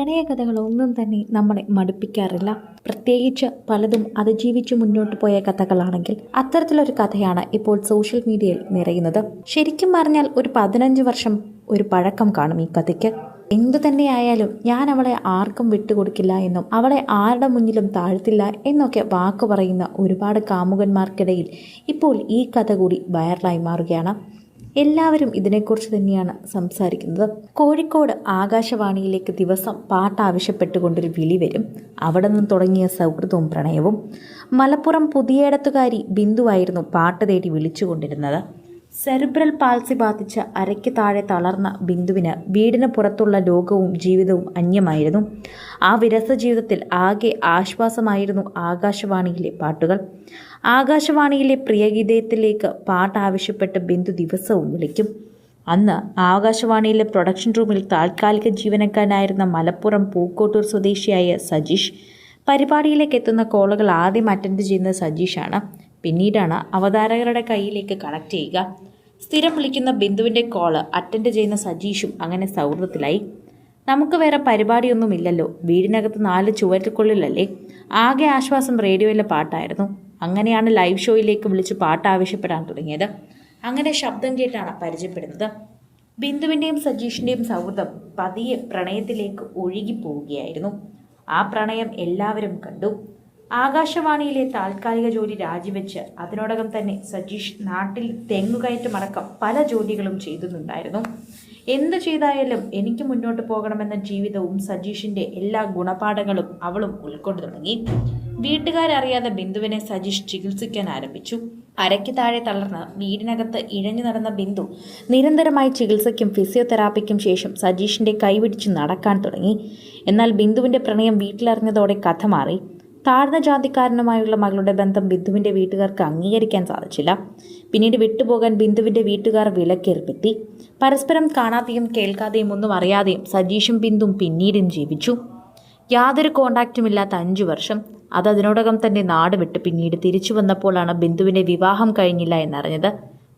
പ്രണയകഥകളൊന്നും തന്നെ നമ്മളെ മടുപ്പിക്കാറില്ല. പ്രത്യേകിച്ച് പലതും അതിജീവിച്ച് മുന്നോട്ട് പോയ കഥകളാണെങ്കിൽ അത്തരത്തിലൊരു കഥയാണ് ഇപ്പോൾ സോഷ്യൽ മീഡിയയിൽ നിറയുന്നത്. ശരിക്കും പറഞ്ഞാൽ ഒരു പതിനഞ്ച് വർഷം ഒരു പഴക്കം കാണും ഈ കഥയ്ക്ക്. എന്തു തന്നെയായാലും ഞാൻ അവളെ ആർക്കും വിട്ടുകൊടുക്കില്ല എന്നും അവളെ ആരുടെ മുന്നിലും താഴ്ത്തില്ല എന്നൊക്കെ വാക്ക് പറയുന്ന ഒരുപാട് കാമുകന്മാർക്കിടയിൽ ഇപ്പോൾ ഈ കഥ കൂടി വൈറലായി മാറുകയാണ്. എല്ലാവരും ഇതിനെക്കുറിച്ച് തന്നെയാണ് സംസാരിക്കുന്നത്. കോഴിക്കോട് ആകാശവാണിയിലേക്ക് ദിവസം പാട്ട് ആവശ്യപ്പെട്ടുകൊണ്ടൊരു വിളി വരും. അവിടെ നിന്ന് തുടങ്ങിയ സൗഹൃദവും പ്രണയവും. മലപ്പുറം പുതിയേടത്തുകാരി ബിന്ദുവായിരുന്നു പാട്ട് തേടി വിളിച്ചുകൊണ്ടിരുന്നത്. സെറിബ്രൽ പാൾസി ബാധിച്ച് അരയ്ക്ക് താഴെ തളർന്ന ബിന്ദുവിന് വീടിന് പുറത്തുള്ള ലോകവും ജീവിതവും അന്യമായിരുന്നു. ആ വിരസ ജീവിതത്തിൽ ആകെ ആശ്വാസമായിരുന്നു ആകാശവാണിയിലെ പാട്ടുകൾ. ആകാശവാണിയിലെ പ്രിയഗീതയത്തിലേക്ക് പാട്ട് ആവശ്യപ്പെട്ട് ബിന്ദു ദിവസവും വിളിക്കും. അന്ന് ആകാശവാണിയിലെ പ്രൊഡക്ഷൻ റൂമിൽ താൽക്കാലിക ജീവനക്കാരനായിരുന്ന മലപ്പുറം പൂക്കോട്ടൂർ സ്വദേശിയായ സജീഷ് പരിപാടിയിലേക്ക് എത്തുന്ന കോളുകൾ ആദ്യം അറ്റൻഡ് ചെയ്യുന്നത് സജീഷാണ്. പിന്നീടാണ് അവതാരകരുടെ കയ്യിലേക്ക് കണക്ട് ചെയ്യുക. സ്ഥിരം വിളിക്കുന്ന ബിന്ദുവിന്റെ കോൾ അറ്റൻഡ് ചെയ്യുന്ന സജീഷും അങ്ങനെ സൗഹൃദത്തിലായി. നമുക്ക് വേറെ പരിപാടിയൊന്നുമില്ലല്ലോ. വീടിനകത്ത് നാല് ചുവരുക്കുള്ളിലല്ലേ ആകെ ആശ്വാസം റേഡിയോയിലെ പാട്ടായിരുന്നു. അങ്ങനെയാണ് ലൈവ് ഷോയിലേക്ക് വിളിച്ച് പാട്ട് ആവശ്യപ്പെടാൻ തുടങ്ങിയത്. അങ്ങനെ ശബ്ദം കേട്ടാണ് പരിചയപ്പെടുന്നത്. ബിന്ദുവിന്റെയും സജീഷിന്റെയും സൗഹൃദം പതിയെ പ്രണയത്തിലേക്ക് ഒഴുകി പോവുകയായിരുന്നു. ആ പ്രണയം എല്ലാവരും കണ്ടു. ആകാശവാണിയിലെ താൽക്കാലിക ജോലി രാജിവെച്ച് അതിനോടകം തന്നെ സജീഷ് നാട്ടിൽ തെങ്ങുകയറ്റമടക്കം പല ജോലികളും ചെയ്തിട്ടുണ്ടായിരുന്നു എന്ത് ചെയ്തായാലും എനിക്ക് മുന്നോട്ട് പോകണമെന്ന ജീവിതവും സജീഷിന്റെ എല്ലാ ഗുണപാഠങ്ങളും അവളും ഉൾക്കൊണ്ടു തുടങ്ങി. വീട്ടുകാരറിയാതെ ബിന്ദുവിനെ സജീഷ് ചികിത്സിക്കാൻ ആരംഭിച്ചു. അരയ്ക്ക് താഴെ തളർന്ന് വീടിനകത്ത് ഇഴഞ്ഞു നടന്ന ബിന്ദു നിരന്തരമായി ചികിത്സയ്ക്കും ഫിസിയോതെറാപ്പിക്കും ശേഷം സജീഷിന്റെ കൈപിടിച്ച് നടക്കാൻ തുടങ്ങി. എന്നാൽ ബിന്ദുവിന്റെ പ്രണയം വീട്ടിലറിഞ്ഞതോടെ കഥ മാറി. താഴ്ന്ന ജാതിക്കാരനുമായുള്ള മകളുടെ ബന്ധം ബിന്ദുവിന്റെ വീട്ടുകാർക്ക് അംഗീകരിക്കാൻ സാധിച്ചില്ല. പിന്നീട് വിട്ടുപോകാൻ ബിന്ദുവിന്റെ വീട്ടുകാർ വിലക്കേർപ്പെടുത്തി പരസ്പരം കാണാതെയും കേൾക്കാതെയും ഒന്നും അറിയാതെയും സജീഷും ബിന്ദുവും പിന്നീടും ജീവിച്ചു. യാതൊരു കോണ്ടാക്റ്റും ഇല്ലാത്ത അഞ്ചു വർഷം. അത് അതിനോടകം തന്നെ നാട് വിട്ട് പിന്നീട് തിരിച്ചു വന്നപ്പോഴാണ് ബിന്ദുവിന്റെ വിവാഹം കഴിഞ്ഞില്ല എന്നറിഞ്ഞത്.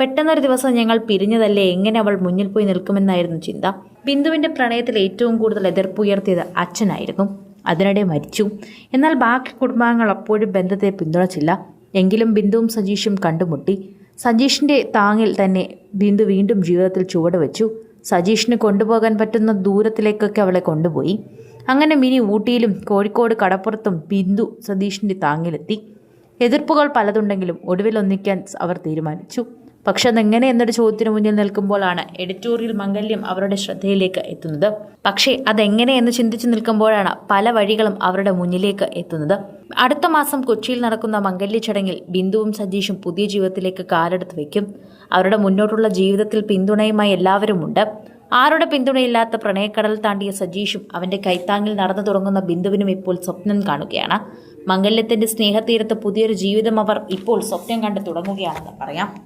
പെട്ടെന്നൊരു ദിവസം ഞങ്ങൾ പിരിഞ്ഞതല്ലേ? എങ്ങനെ അവൾ മുന്നിൽ പോയി നിൽക്കുമെന്നായിരുന്നു ചിന്ത. ബിന്ദുവിന്റെ പ്രണയത്തിൽ ഏറ്റവും കൂടുതൽ എതിർപ്പുയർത്തിയത് അച്ഛനായിരുന്നു. അതിനിടെ മരിച്ചു. എന്നാൽ ബാക്കി കുടുംബാംഗങ്ങൾ അപ്പോഴും ബന്ധത്തെ പിന്തുണച്ചില്ല. എങ്കിലും ബിന്ദുവും സജീഷും കണ്ടുമുട്ടി. സജീഷിന്റെ താങ്ങിൽ തന്നെ ബിന്ദു വീണ്ടും ജീവിതത്തിൽ ചുവട് വെച്ചു. സജീഷിന് കൊണ്ടുപോകാൻ പറ്റുന്ന ദൂരത്തിലേക്കൊക്കെ അവളെ കൊണ്ടുപോയി. അങ്ങനെ മിനി ഊട്ടിയിലും കോഴിക്കോട് കടപ്പുറത്തും ബിന്ദു സതീഷിന്റെ താങ്ങിലെത്തി. എതിർപ്പുകൾ പലതുണ്ടെങ്കിലും ഒടുവിൽ ഒന്നിക്കാൻ അവർ തീരുമാനിച്ചു. പക്ഷെ അതെങ്ങനെ എന്നൊരു ചോദ്യത്തിന് മുന്നിൽ നിൽക്കുമ്പോഴാണ് എഡിറ്റോറിയൽ മംഗല്യം അവരുടെ ശ്രദ്ധയിലേക്ക് എത്തുന്നത്. പക്ഷേ അതെങ്ങനെ എന്ന് ചിന്തിച്ചു നിൽക്കുമ്പോഴാണ് പല വഴികളും അവരുടെ മുന്നിലേക്ക് എത്തുന്നത്. അടുത്ത മാസം കൊച്ചിയിൽ നടക്കുന്ന മംഗല്യ ചടങ്ങിൽ ബിന്ദുവും സജീഷും പുതിയ ജീവിതത്തിലേക്ക് കാലെടുത്ത് വയ്ക്കും. അവരുടെ മുന്നോട്ടുള്ള ജീവിതത്തിൽ പിന്തുണയുമായി എല്ലാവരുമുണ്ട്. ആരുടെ പിന്തുണയില്ലാത്ത പ്രണയക്കടൽ താണ്ടിയ സജീഷും അവന്റെ കൈത്താങ്ങിൽ നടന്നു തുടങ്ങുന്ന ബിന്ദുവിനും ഇപ്പോൾ സ്വപ്നം കാണുകയാണ്. മംഗല്യത്തിന്റെ സ്നേഹതീരത്ത് പുതിയൊരു ജീവിതം അവർ ഇപ്പോൾ സ്വപ്നം കണ്ടു തുടങ്ങുകയാണെന്ന് പറയാം.